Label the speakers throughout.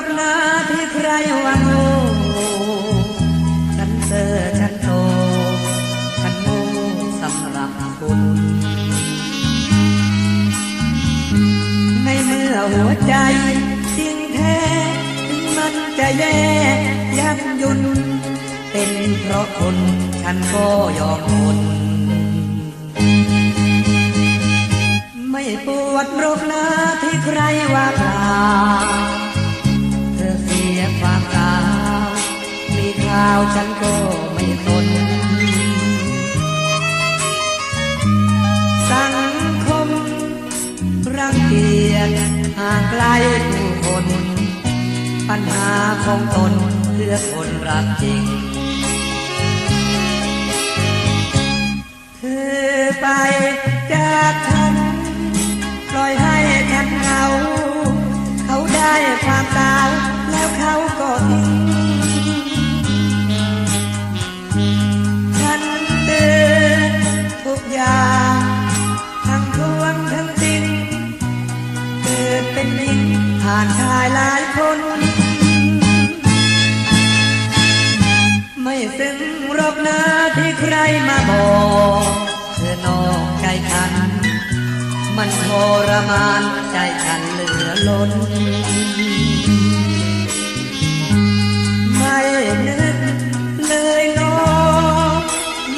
Speaker 1: อกนะที่ใครว่าโง่ฉันเซอฉันโตฉันโง่สำหรับคุณ ในเมื่อหัวใจจริงแท้ถึงมันจะแย่ยับยุน เป็นเพราะคนฉันก็ยอมทนไม่ปวดรกนะที่ใครว่าเปล่า ฉันก็ไม่ทน สังคมรังเกียจห่างไกลผู้คน ปัญหาของตนเพื่อคนรักจริง เธอไปจากฉันป ผ่านชายหลายคน ไม่ซึ้งรอกนะที่ใครมาบอกเธอนอกใจฉัน มันทรมานใจฉันเหลือล้น ไม่นึกเลยน้อง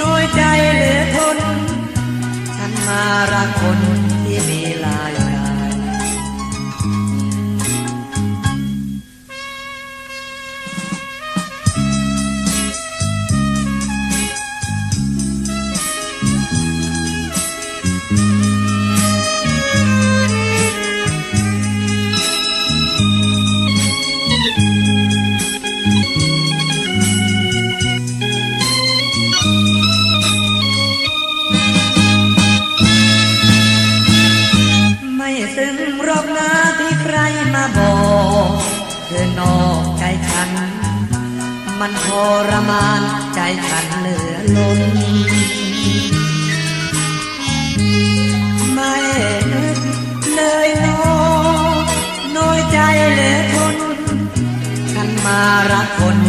Speaker 1: น้อยใจเหลือทน ฉันมารักคน ธอนอกใจฉัน มันทรมานใจฉันเหลือล้นไม่นึกเลยนอน้อยใจเหลือทนฉันมารักคน